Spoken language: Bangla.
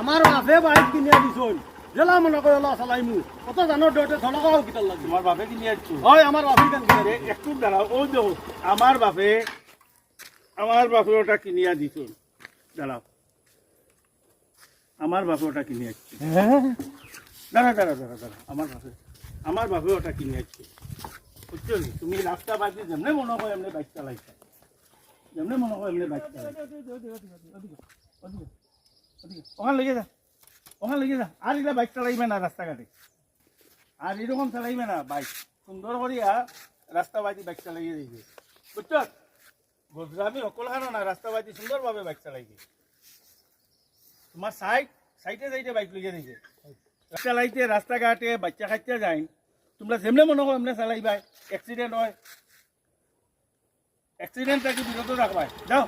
আমার আমার বাপে বাইক কিনিয়া দিছই জেলা মনে করে লা চালাইমু কত জানো ডেটে ছলকাও কিতাল লাগি। তোমার বাপে কিনে আসছো হয় আমার বাপে কেন কিনে একটু দাঁড়াও। ওই দেখো আমার বাপে আমার বাপে ওটা কিনিয়া দিত দাঁড়াও। আমার বাপে ওটা কিনে আসছে দাঁড়া দাঁড়া দাঁড়া দাঁড়া। আমার বাপে আমার বাপে ওটা কিনে আসছে বুঝছ নি? তুমি রাস্তা বাকি যেমনে মনে হয় এমনি বাইক চালাইছে। যেমনে মনে হয় এমনি বাইক চালাইছে। ওখানে লেগে যা। ওখানে লেগে যা। আর এটা বাইক চালাইবে না রাস্তাঘাটে। আর এরকম চালাইবে না বাইক। সুন্দর করিয়া রাস্তা বাজি বাইক চালাইয়ে দিবে বুঝছ? গুজরামি সকল খানো না, রাস্তা বাজি সুন্দরভাবে বাইক চালাইবে তোমার সাইড সাইডে সাইডে বাইক লিখে দিছে চালাইতে, রাস্তাঘাটে বাচ্চা খাইতে যাই তোমরা যেমনে মনে হয় এমনি চালাইবাই। অ্যাক্সিডেন্ট হয়। অ্যাক্সিডেন্ট থাকি বিরত রাখবাই। যাও।